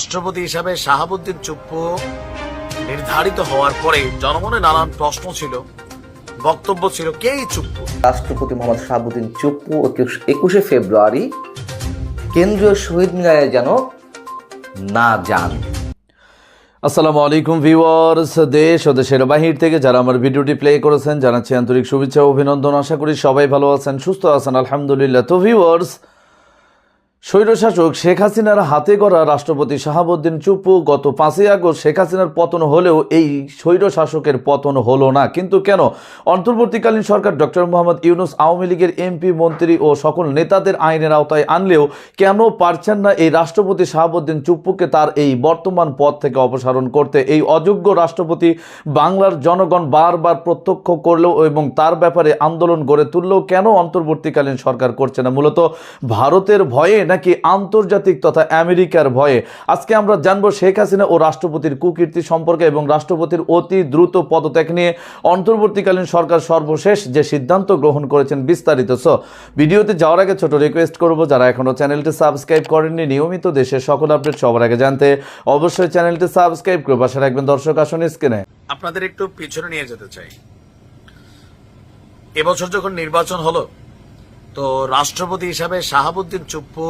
রাষ্ট্রপতি হিসাবে শাহাবুদ্দিন চুপ্পু নির্ধারিত হওয়ার পরে জনমনে নানান প্রশ্ন ছিল বক্তব্য ছিল কেই চুপ্পু? রাষ্ট্রপতি মোহাম্মদ শাহাবুদ্দিন চুপ্পু একুশে ফেব্রুয়ারি কেন্দ্রীয় শহীদ মিনারে যেন না যান। আসসালামু আলাইকুম ভিউয়ার্স। দেশ ও দেশের বাহির থেকে যারা আমার ভিডিওটি প্লে করেছেন জানাচ্ছি আন্তরিক শুভেচ্ছা ও অভিনন্দন। আশা করি সবাই ভালো আছেন সুস্থ আছেন আলহামদুলিল্লাহ। তো ভিউয়ার্স স্বৈরশাসক শেখ হাসিনার হাতে গড়া রাষ্ট্রপতি শাহাবুদ্দিন চুপ্পু গত পাঁচই আগস্ট শেখ হাসিনার পতন হলেও এই স্বৈরশাসকের পতন হলো না। কিন্তু কেন? অন্তর্বর্তীকালীন সরকার ডক্টর মোহাম্মদ ইউনুস, আওয়ামী লীগের এমপি, মন্ত্রী ও সকল নেতাদের আইনের আওতায় আনলেও কেন পারছেন না এই রাষ্ট্রপতি শাহাবুদ্দিন চুপ্পুকে তার এই বর্তমান পদ থেকে অপসারণ করতে? এই অযোগ্য রাষ্ট্রপতি বাংলার জনগণ বারবার প্রত্যক্ষ করলেও এবং তার ব্যাপারে আন্দোলন গড়ে তুললেও কেন অন্তর্বর্তীকালীন সরকার করছে না? মূলত ভারতের ভয়ে নাকি আন্তর্জাতিক তথা আমেরিকার ভয়ে? আজকে আমরা জানব শেখ হাসিনা ও রাষ্ট্রপতির কুকীর্তি সম্পর্কে এবং রাষ্ট্রপতির অতি দ্রুত পদত্যাগ নিয়ে অন্তর্বর্তীকালীন সরকার সর্বশেষ যে সিদ্ধান্ত গ্রহণ করেছেন বিস্তারিত। সো ভিডিওতে যাওয়ার আগে ছোট রিকোয়েস্ট করব, যারা এখনও চ্যানেলটি সাবস্ক্রাইব করেননি, নিয়মিত দেশের সকল আপডেট সবার আগে জানতে অবশ্যই চ্যানেলটি সাবস্ক্রাইব করে পাশে রাখবেন দর্শক, আসন স্ক্রিনে। আপনাদের একটু পিছনে নিয়ে যেতে চাই। এবছর যখন নির্বাচন হলো তো রাষ্ট্রপতি হিসাবে শাহাবুদ্দিন চুপ্পু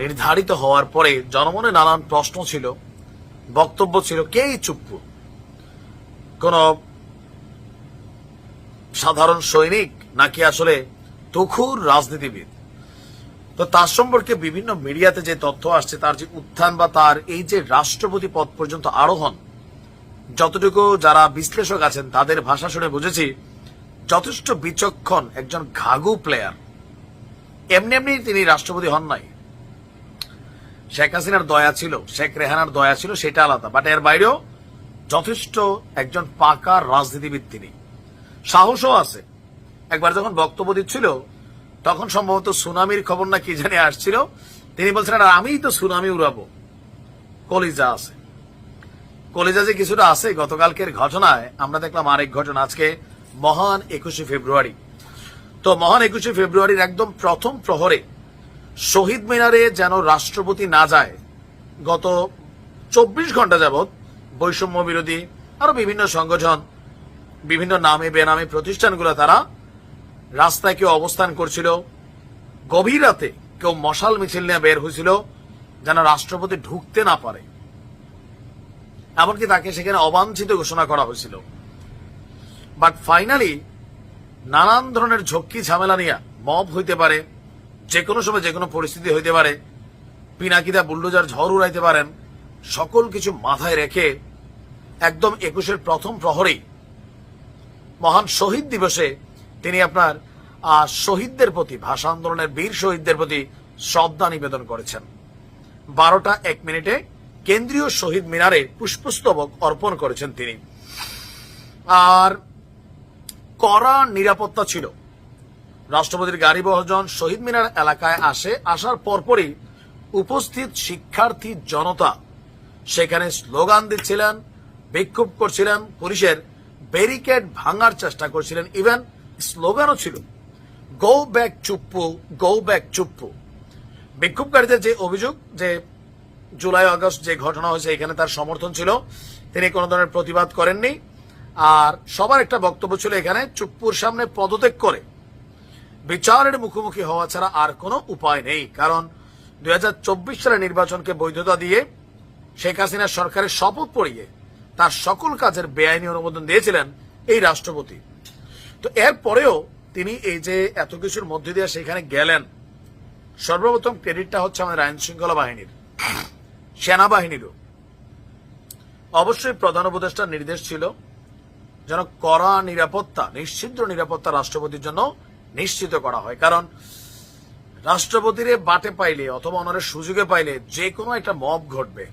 নির্ধারিত হওয়ার পরে জনমনে নানান প্রশ্ন ছিল, বক্তব্য ছিল, কেই চুপ্পু? কোন সাধারণ সৈনিক নাকি আসলে তুখুর রাজনীতিবিদ? তো তার সম্পর্কে বিভিন্ন মিডিয়াতে যে তথ্য আসছে, তার যে উত্থান বা তার এই যে রাষ্ট্রপতি পদ পর্যন্ত আরোহণ, যতটুকু যারা বিশ্লেষক আছেন তাদের ভাষা শুনে বুঝেছি যথেষ্ট বিচক্ষণ একজন ঘাগু প্লেয়ার এমনি এমনি তিনি রাষ্ট্রপতি হন নাই। শেখ হাসিনার দয়া ছিল, শেখ রেহানার দয়া ছিল, সেটা আলাদা। বাট এর বাইরেও যথেষ্ট একজন পাকা রাজনীতিবিদ তিনি। সাহসও আছে। একবার যখন বক্তব্য দিচ্ছিল, তখন সম্ভবত সুনামির খবর না কি জানি আসছিল। তিনি বলছেন "আর আমিই তো সুনামি উড়াবো। কলিজা আছে। কলিজা যে কিছুটা আছে, গতকালকের ঘটনায় আমরা দেখলাম আরেক ঘটনা। আজকে মহান একুশে ফেব্রুয়ারি। তো মহান একুশে ফেব্রুয়ারির একদম প্রথম প্রহরে শহীদ মিনারে যেন রাষ্ট্রপতি না যায়, গত চব্বিশ ঘণ্টা যাবৎ বৈষম্য বিরোধী আরও বিভিন্ন সংগঠন, বিভিন্ন নামে বেনামে প্রতিষ্ঠানগুলো তারা রাস্তায় কেউ অবস্থান করছিল, গভীর রাতে কেউ মশাল মিছিল নিয়ে বের হয়েছিল যেন রাষ্ট্রপতি ঢুকতে না পারে। এমনকি তাকে সেখানে অবাঞ্ছিত ঘোষণা করা হয়েছিল। বাট ফাইনালি নানান ধরনের ঝক্কি, ঝামেলা নিয়ে মব হইতে পারে যে কোনো সময় যে কোনো পরিস্থিতি হইতে পারে, পিনাকিদা বুল্ডোজার ঝড় উড়াইতে পারেন, সকল কিছু মাথায় রেখে একদম একুশের প্রথম প্রহরেই মহান শহীদ দিবসে তিনি আপনার শহীদদের প্রতি, ভাষা আন্দোলনের বীর শহীদদের প্রতি শ্রদ্ধা নিবেদন করেছেন। বারোটা এক মিনিটে কেন্দ্রীয় শহীদ মিনারে পুষ্পস্তবক অর্পণ করেছেন তিনি। আর কড়া নিরাপত্তা ছিল। রাষ্ট্রপতির গাড়ি বহজন শহীদ মিনার এলাকায় আসে, আসার পরপরই উপস্থিত শিক্ষার্থী জনতা। সেখানে স্লোগান দিচ্ছিলেন, বিক্ষোভ করছিলেন, পুলিশের ব্যারিকেড ভাঙার চেষ্টা করছিলেন, ইভেন স্লোগানও ছিল go back Chuppu go back Chuppu. বিক্ষোভকারীদের যে অভিযোগ যে জুলাই, আগস্ট যে ঘটনা হয়েছে, এখানে তার সমর্থন ছিল, তিনি কোনো ধরনের প্রতিবাদ করেননি। আর সবার একটা বক্তব্য ছিল এখানে, চুপ্পুর সামনে পদত্যাগ করে। বিচারের মুখোমুখি হওয়া ছাড়া আর কোনো উপায় নেই, কারণ দু হাজার চব্বিশ সালের নির্বাচনকে বৈধতা দিয়ে শেখ হাসিনা সরকারের শপথ পড়িয়ে তার সকল কাজের বেআইনি অনুমোদন দিয়েছিলেন এই রাষ্ট্রপতি। তো এরপরেও তিনি এই যে এত কিছুর মধ্যে দিয়ে সেখানে গেলেন, সর্বপ্রথম ক্রেডিটটা হচ্ছে আমাদের আইন শৃঙ্খলা বাহিনীর, সেনাবাহিনীরও। অবশ্যই প্রধান উপদেষ্টার নির্দেশ ছিল যেন কড়া নিরাপত্তা, নিশ্চিদ্র নিরাপত্তা রাষ্ট্রপতির জন্য নিশ্চিত করা হয়। কারণ রাষ্ট্রপতিরে বাটে পাইলে অথবা ওনারের সুযোগে পাইলে যে কোনো একটা মব ঘটবে।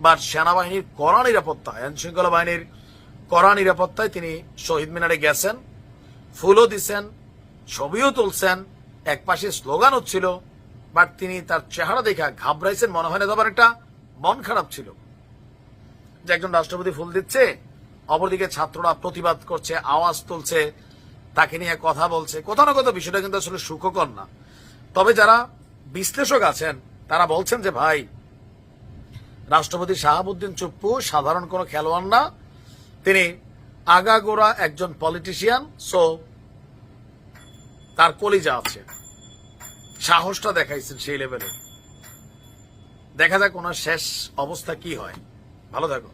বা সেনাবাহিনীর কড়া নিরাপত্তা আইন শৃঙ্খলা বাহিনীর কড়া নিরাপত্তায় তিনি শহীদ মিনারে গেছেন, ফুলও দিছেন, ছবিও তুলছেন, এক পাশে স্লোগান হচ্ছিল বাট তিনি তার চেহারা দেখা ঘাবড়াইছেন, মনে হয় না তোমার একটা মন খারাপ ছিল। যে একজন রাষ্ট্রপতি ফুল দিচ্ছে অপরদিকে ছাত্ররা প্রতিবাদ করছে, আওয়াজ তুলছে, তাকে নিয়ে কথা বলছে। কোথাও না কোথাও বিষয়টা কিন্তু আসলে সুখকর না। তবে যারা বিশ্লেষক আছেন, তারা বলছেন যে, ভাই, রাষ্ট্রপতি শাহাবুদ্দিন চুপ্পু সাধারণ কোনো খেলোয়াড় না। তিনি আগাগোড়া একজন পলিটিশিয়ান সো তার কলিজা আছে। সাহসটা দেখাইছেন সেই লেভেলে দেখা যাক ওনার শেষ অবস্থা কি হয়। ভালো থাকো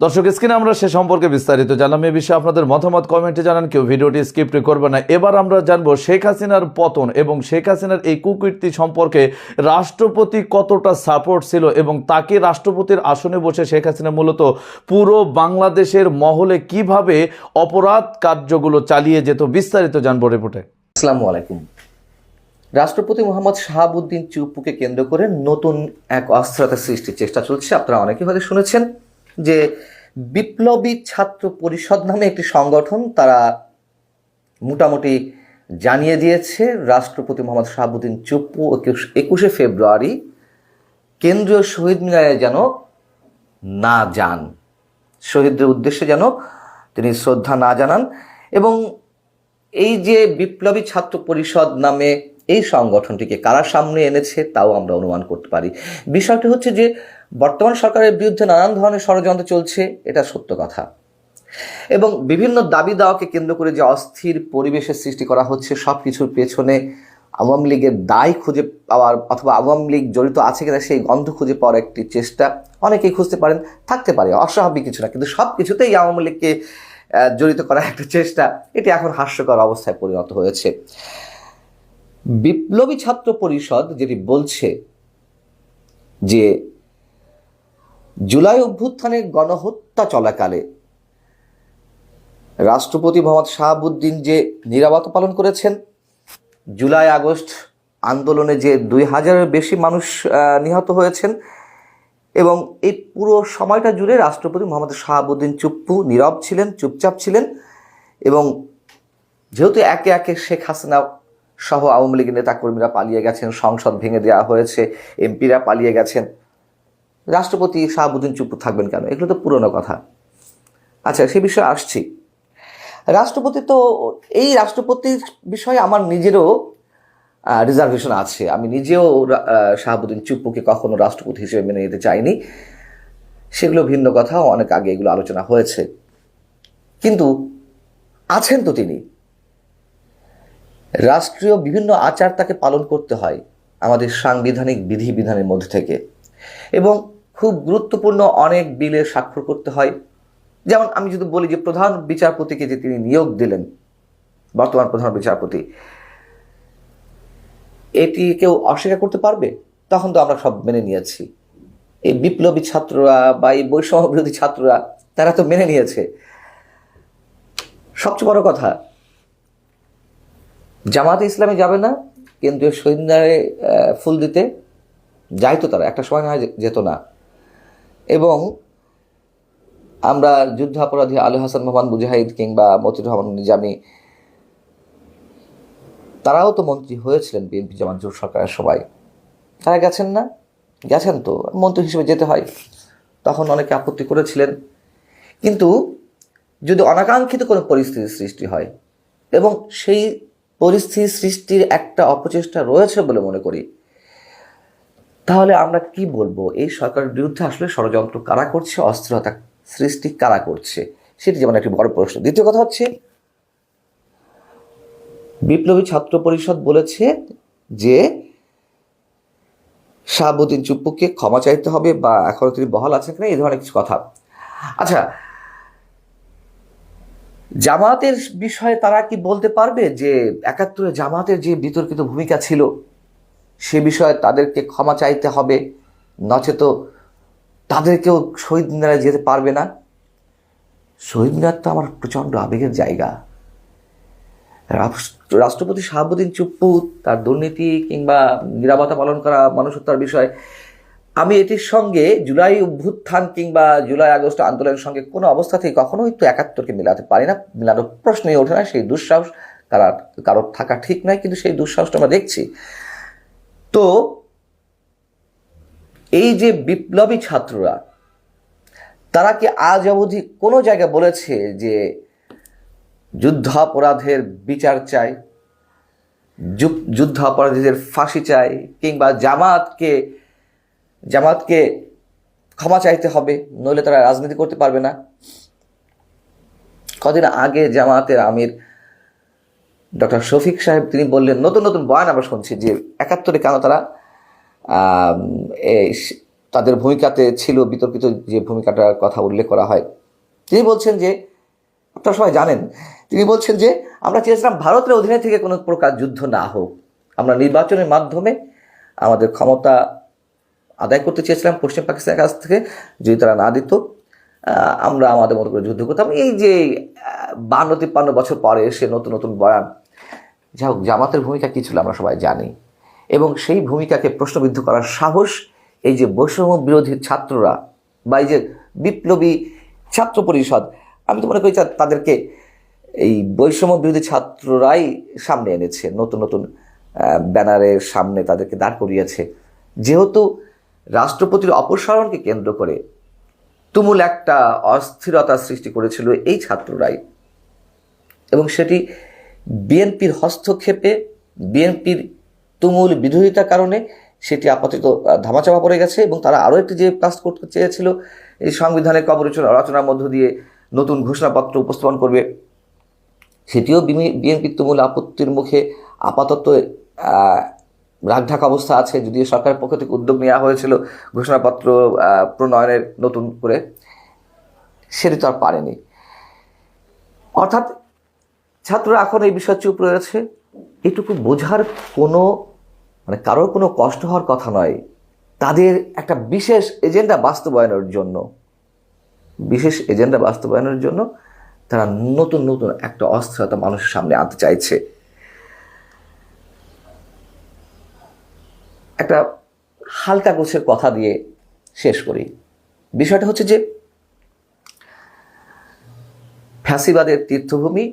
দর্শক, স্ক্রিনে আমরা সে সম্পর্কে বিস্তারিত জানলাম। এ বিষয়ে আপনাদের মতামত কমেন্টে জানান। কেউ ভিডিওটি স্কিপ করবে না। এবার আমরা জানব শেখ হাসিনার পতন এবং শেখ হাসিনার এই কুকীর্তি সম্পর্কে রাষ্ট্রপতি কতটা সাপোর্ট ছিল এবং তাকে রাষ্ট্রপতির আসনে বসে শেখ হাসিনা মূলত পুরো বাংলাদেশের মহলে কীভাবে অপরাধ কার্যগুলো চালিয়ে যেত বিস্তারিত জানব রিপোর্টে। আসসালামু আলাইকুম। রাষ্ট্রপতি মোহাম্মদ শাহাবুদ্দিন চুপ্পুকে কেন্দ্র করে নতুন এক অস্থিরতা সৃষ্টির চেষ্টা চলছে। আপনারা অনেকে হয়তো শুনেছেন যে বিপ্লবী ছাত্র পরিষদ নামে একটি সংগঠন তারা মোটামুটি জানিয়ে দিয়েছে। রাষ্ট্রপতি মোহাম্মদ শাহাবুদ্দিন চুপ্পু একুশ- ফেব্রুয়ারি। কেন্দ্রীয় শহীদ মিনারে যেন না যান। শহীদদের উদ্দেশ্যে যেন তিনি শ্রদ্ধা না জানান এবং এই যে বিপ্লবী ছাত্র পরিষদ নামে এই সংগঠনটিকে কারা সামনে এনেছে তাও আমরা অনুমান করতে পারি। বিষয়টি হচ্ছে যে বর্তমান সরকারের বিরুদ্ধে নানান ধরনের ষড়যন্ত্র চলছে, এটা সত্য কথা। এবং বিভিন্ন দাবি দাওয়াকে কেন্দ্র করে যে অস্থির পরিবেশের সৃষ্টি করা হচ্ছে সব কিছুর পেছনে আওয়ামী লীগের দায় খুঁজে পাওয়ার অথবা আওয়ামী লীগ জড়িত আছে কিনা সেই গন্ধ খুঁজে পাওয়ার একটি চেষ্টা অনেকেই খুঁজতে পারেন, থাকতে পারে, অস্বাভাবিক কিছু না, কিন্তু সব কিছুতেই আওয়ামী লীগকে জড়িত করার একটা চেষ্টা, এটি এখন হাস্যকর অবস্থায় পরিণত হয়েছে। বিপ্লবী ছাত্র পরিষদ যেটি বলছে যে জুলাই অভ্যুত্থানের গণহত্যা চলাকালে। রাষ্ট্রপতি মোহাম্মদ শাহাবুদ্দিন যে নিরাপত্তা পালন করেছেন, জুলাই আগস্ট আন্দোলনে যে দুই হাজারের বেশি মানুষ নিহত হয়েছেন এবং এই পুরো সময়টা জুড়ে রাষ্ট্রপতি মোহাম্মদ শাহাবুদ্দিন চুপ্পু নীরব ছিলেন, চুপচাপ ছিলেন এবং যেহেতু একে একে শেখ হাসিনা সহ আওয়ামী লীগের নেতাকর্মীরা পালিয়ে গেছেন, সংসদ ভেঙে দেওয়া হয়েছে, এমপিরা পালিয়ে গেছেন রাষ্ট্রপতি শাহাবুদ্দিন চুপ্পু থাকবেন কেন? এগুলো তো পুরনো কথা। আচ্ছা সে বিষয়ে আসছি। রাষ্ট্রপতি তো, এই রাষ্ট্রপতির বিষয়ে আমার নিজেরও রিজার্ভেশন আছে। আমি নিজেও শাহাবুদ্দিন চুপ্পুকে কখনো রাষ্ট্রপতি হিসেবে মেনে নিতে চাইনি। সেগুলো ভিন্ন কথা, অনেক আগে এগুলো আলোচনা হয়েছে। কিন্তু, আছেন তো তিনি। রাষ্ট্রীয় বিভিন্ন আচার তাকে পালন করতে হয়, আমাদের সাংবিধানিক বিধিবিধানের মধ্যে থেকে। এবং খুব গুরুত্বপূর্ণ অনেক বিলে স্বাক্ষর করতে হয়। যেমন আমি যদি বলি যে প্রধান বিচারপতিকে যে তিনি নিয়োগ দিলেন বর্তমান প্রধান বিচারপতি এটি কেউ অস্বীকার করতে পারবে? তখন তো আমরা সব মেনে নিয়েছি। এই বিপ্লবী ছাত্ররা বা এই বৈষম্য বিরোধী ছাত্ররা তারা তো মেনে নিয়েছে। সবচেয়ে বড় কথা জামাতে ইসলামে যাবে না কেন্দ্রীয় আহ, ফুল দিতে যাইতো তারা একটা সময় না যেত না। এবং আমরা যুদ্ধাপরাধী আলু হাসান মোহাম্মদ মুজাহিদ কিংবা মতিউর রহমান নিজামী, তারাও তো মন্ত্রী হয়েছিলেন বিএনপি জামাত জোট সরকারের সবাই। তারা গেছেন না? গেছেন তো। মন্ত্রী হিসেবে যেতে হয়। তখন অনেকে আপত্তি করেছিলেন। কিন্তু যদি অনাকাঙ্ক্ষিত কোনো পরিস্থিতির সৃষ্টি হয়, এবং সেই পরিস্থিতি সৃষ্টির একটা অপচেষ্টা রয়েছে বলে মনে করি তাহলে আমরা কি বলব? এই সরকারের বিরুদ্ধে আসলে ষড়যন্ত্র কারা করছে? অস্থিরতা সৃষ্টি কারা করছে? সেটি যেমন একটি বড় প্রশ্ন। দ্বিতীয় কথা হচ্ছে, বিপ্লবী ছাত্র পরিষদ বলেছে যে শাহাবুদ্দিন চুপ্পুকে ক্ষমা চাইতে হবে বা এখনও তিনি বহাল আছেন কিনা, এই ধরনের কিছু কথা। আচ্ছা জামাতের বিষয়ে তারা কি বলতে পারবে যে একাত্তরে জামাতের যে বিতর্কিত ভূমিকা ছিল? সে বিষয়ে তাদেরকে ক্ষমা চাইতে হবে। নচেত তাদেরকেও শহীদ মিনারে যেতে পারবে না। শহীদ মিনার তো আমার প্রচণ্ড আবেগের জায়গা। রাষ্ট্র- রাষ্ট্রপতি শাহাবুদ্দিন চুপ্পু তার দুর্নীতি কিংবা নিরাপত্তা পালন করা মানুষত্বার বিষয়, আমি এটির সঙ্গে জুলাই অভ্যুত্থান কিংবা জুলাই আগস্ট আন্দোলনের সঙ্গে কোনো অবস্থাতেই কখনোই তো একাত্তরকে মেলাতে পারি না। মেলানোর প্রশ্নই ওঠে না, সেই দুঃসাহস কারা কারোর থাকা ঠিক নয়, কিন্তু সেই দুঃসাহসটা আমরা দেখছি। তো এই যে বিপ্লবী ছাত্ররা, তারা কি আজ অবধি কোনো জায়গায় বলেছে যে যুদ্ধাপরাধের বিচার চাই যুদ্ধাপরাধীদের ফাঁসি চাই, কিংবা জামাতকে জামাতকে ক্ষমা চাইতে হবে, নইলে তারা রাজনীতি করতে পারবে না? কদিন আগে জামাতের আমির ডক্টর শফিক সাহেব, তিনি বললেন, নতুন নতুন বয়ান আমরা শুনছি যে একাত্তরে কেন তারা তাদের ভূমিকাতে ছিল, বিতর্কিত যে ভূমিকাটার কথা উল্লেখ করা হয়। তিনি বলছেন যে, আপনারা সবাই জানেন, তিনি বলছেন যে, আমরা চেয়েছিলাম ভারতের অধীনে থেকে কোনো প্রকার যুদ্ধ না হোক। আমরা নির্বাচনের মাধ্যমে আমাদের ক্ষমতা আদায় করতে চেয়েছিলাম পশ্চিম পাকিস্তানের কাছ থেকে, যদি তারা না দিত আমরা আমাদের মতো করে যুদ্ধ করতাম। এই যে বান্ন, তিপ্পান্ন বছর পরে এসে নতুন নতুন বয়ান যা হোক, জামাতের ভূমিকা কী ছিল আমরা সবাই জানি। এবং সেই ভূমিকাকে প্রশ্নবিদ্ধ করার সাহস এই যে বৈষম্য বিরোধী ছাত্ররা বা এই যে বিপ্লবী ছাত্র পরিষদ, আমি তো মনে করি তাদেরকে এই বৈষম্য বিরোধী ছাত্ররাই সামনে এনেছে, নতুন নতুন ব্যানারের সামনে তাদেরকে দাঁড় করিয়েছে। যেহেতু রাষ্ট্রপতির অপসারণকে কেন্দ্র করে তুমুল একটা অস্থিরতা সৃষ্টি করেছিল এই ছাত্ররাই। এবং সেটি বিএনপির হস্তক্ষেপে, বিএনপির তুমুল বিরোধিতার কারণে সেটি আপাতত ধামাচাপা পড়ে গেছে এবং তারা আরও একটি যে কাজ করতে চেয়েছিল, এই সংবিধানের কবর রচনার মধ্য দিয়ে নতুন ঘোষণাপত্র উপস্থাপন করবে, সেটিও বিএনপির তুমুল আপত্তির মুখে আপাতত রাগঢাক অবস্থা আছে যদিও সরকারের পক্ষ থেকে উদ্যোগ নেওয়া হয়েছিল ঘোষণাপত্র প্রণয়নের নতুন করে, সেটি তো আর পারেনি। অর্থাৎ ছাত্ররা এখন এই বিষয় চুপ রয়েছে এটুকু বোঝার কোনো মানে কারোর কোনো কষ্ট হওয়ার কথা নয়। তাদের একটা বিশেষ এজেন্ডা বাস্তবায়নের জন্য। বিশেষ এজেন্ডা বাস্তবায়নের জন্য তারা নতুন নতুন একটা অস্থিরতা মানুষের সামনে আনতে চাইছে। একটা হালকা গোছের কথা দিয়ে শেষ করি। বিষয়টা হচ্ছে যে ফ্যাসিবাদের তীর্থভূমি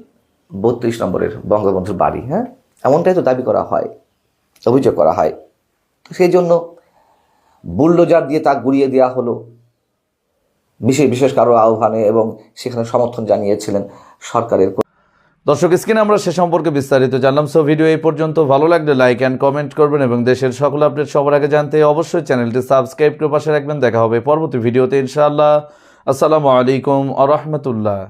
বত্রিশ নম্বরের বঙ্গবন্ধুর বাড়ি হ্যাঁ? এমনটাই তো দাবি করা হয়, অভিযোগ করা হয়। সেই জন্য বুল্ডোজার দিয়ে তা গুড়িয়ে দেওয়া হলো। বিশেষ বিশেষ কারও আহ্বানে এবং সেখানে সমর্থন জানিয়েছিলেন সরকারের দর্শক, স্ক্রিনে আমরা সে সম্পর্কে বিস্তারিত জানলাম, সো ভিডিও এই পর্যন্ত। ভালো লাগলে লাইক অ্যান্ড কমেন্ট করবেন এবং দেশের সকল আপডেট সবার আগে জানতে অবশ্যই চ্যানেলটি সাবস্ক্রাইব করে পাশে রাখবেন। দেখা হবে পরবর্তী ভিডিওতে, ইনশাআল্লাহ। আসসালামু আলাইকুম আ রহমতুল্লাহ।